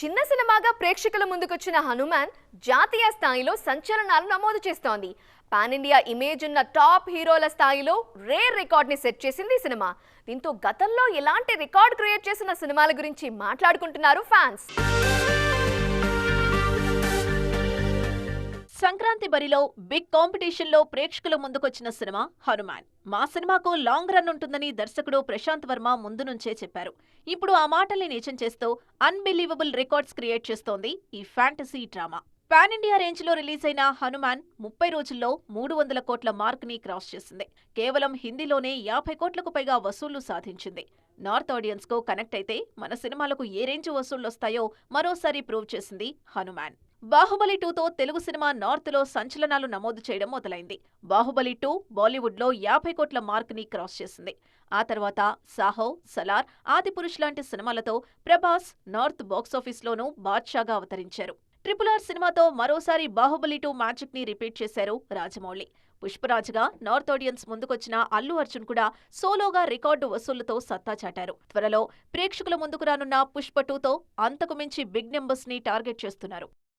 చిన్న సినిమాగా ప్రేక్షకుల ముందుకొచ్చిన హనుమాన్ జాతీయ స్థాయిలో సంచలనాలు నమోదు చేస్తోంది. పాన్ ఇండియా ఇమేజ్ ఉన్న టాప్ హీరోల స్థాయిలో రేర్ రికార్డ్ని సెట్ చేసింది సినిమా. దీంతో గతంలో ఎలాంటి రికార్డ్ క్రియేట్ చేసిన సినిమాల గురించి మాట్లాడుకుంటున్నారు ఫ్యాన్స్. సంక్రాంతి బరిలో బిగ్ కాంపిటీషన్లో ప్రేక్షకుల ముందుకొచ్చిన సినిమా హనుమాన్. మా సినిమాకు లాంగ్ రన్ ఉంటుందని దర్శకుడు ప్రశాంత్ వర్మ ముందు నుంచే చెప్పారు. ఇప్పుడు ఆ మాటల్ని నిజం చేస్తూ అన్బిలీవబుల్ రికార్డ్స్ క్రియేట్ చేస్తోంది ఈ ఫ్యాంటసీ డ్రామా. పాన్ ఇండియా రేంజ్లో రిలీజ్ అయిన హనుమాన్ ముప్పై రోజుల్లో మూడు వందల కోట్ల మార్క్ని క్రాస్ చేసింది. కేవలం హిందీలోనే యాభై కోట్లకు పైగా వసూళ్ళు సాధించింది. నార్త్ ఆడియన్స్కు కనెక్ట్ అయితే మన సినిమాలకు ఏ రేంజ్ వసూళ్ళొస్తాయో మరోసారి ప్రూవ్ చేసింది హనుమాన్. బాహుబలి టూతో తెలుగు సినిమా నార్త్లో సంచలనాలు నమోదు చేయడం మొదలైంది. బాహుబలి టూ బాలీవుడ్లో యాభై కోట్ల మార్క్ని క్రాస్ చేసింది. ఆ తర్వాత సాహో సలార్ ఆదిపురుష్ లాంటి సినిమాలతో ప్రభాస్ నార్త్ బాక్సాఫీస్లోనూ బాద్షాగా అవతరించారు. ట్రిపుల్ ఆర్ సినిమాతో మరోసారి బాహుబలి టూ మ్యాజిక్ని రిపీట్ చేశారు రాజమౌళి. పుష్పరాజుగా నార్త్ ఆడియన్స్ ముందుకొచ్చిన అల్లు అర్జున్ కూడా సోలోగా రికార్డు వసూళ్ళతో సత్తా చాటారు. త్వరలో ప్రేక్షకుల ముందుకు రానున్న పుష్ప టూతో అంతకు మించి బిగ్ నెంబర్స్ని టార్గెట్ చేస్తున్నారు.